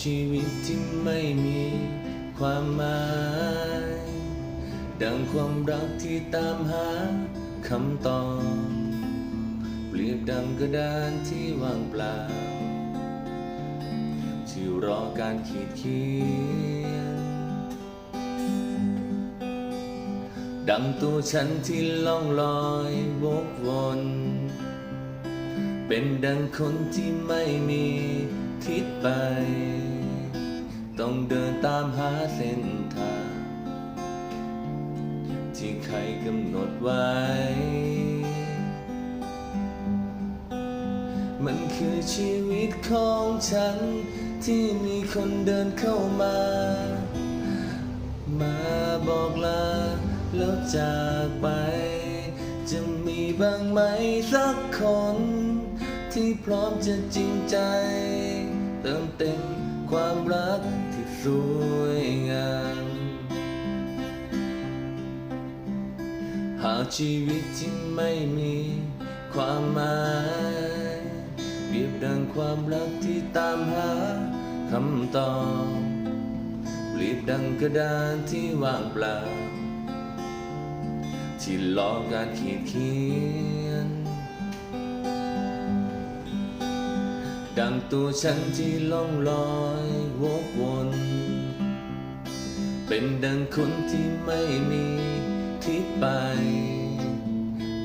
ชีวิตที่ไม่มีความหมาย ดังความรักที่ตามหาคำตอบเปรียบดังกระดานที่ว่างเปล่า ที่รอการขีดเขียน ดังตัวฉันที่ล่องลอยวกวน เป็นดังคนที่ไม่มี ทิศไป ต้องเดินตามหาเส้นทาง ที่ใครกำหนดไว้ มันคือชีวิตของฉัน ที่มีคนเดินเข้ามา มาบอกลาแล้วจากไป จะมีบ้างไหมสักคนที่พร้อมจะจริงใจ เติมเต็มความรักที่สวยงามหากชีวิตที่ไม่มีความหมายเปรียบดังความรักที่ตามหาคำตอบเปรียบดังกระดานที่ว่างเปล่าที่รอการขีดเขียน ดังตัวฉันที่ล่องลอยวกวน เป็นดังคนที่ไม่มีทิศไป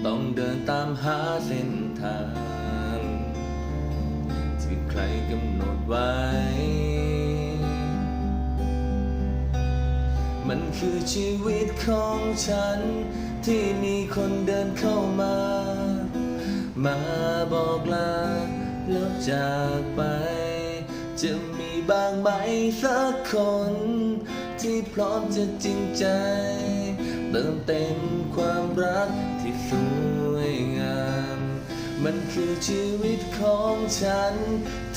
ต้องเดินตามหาเส้นทาง ที่ใครกำหนดไว้ มันคือชีวิตของฉัน ที่มีคนเดินเข้ามา มาบอกลา แล้วจากไป จะมีบ้างไหมสักคน ที่พร้อมจะจริงใจ เติมเต็มความรักที่สวยงาม มันคือชีวิตของฉัน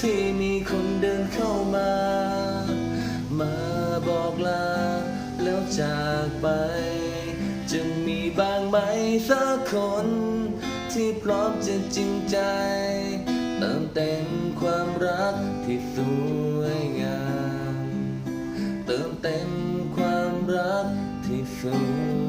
ที่มีคนเดินเข้ามา มาบอกลา แล้วจากไป จะมีบ้างไหมสักคน ที่พร้อมจะจริงใจ เติมเต็มความรักที่สวยงาม เติมเต็มความรักที่สวย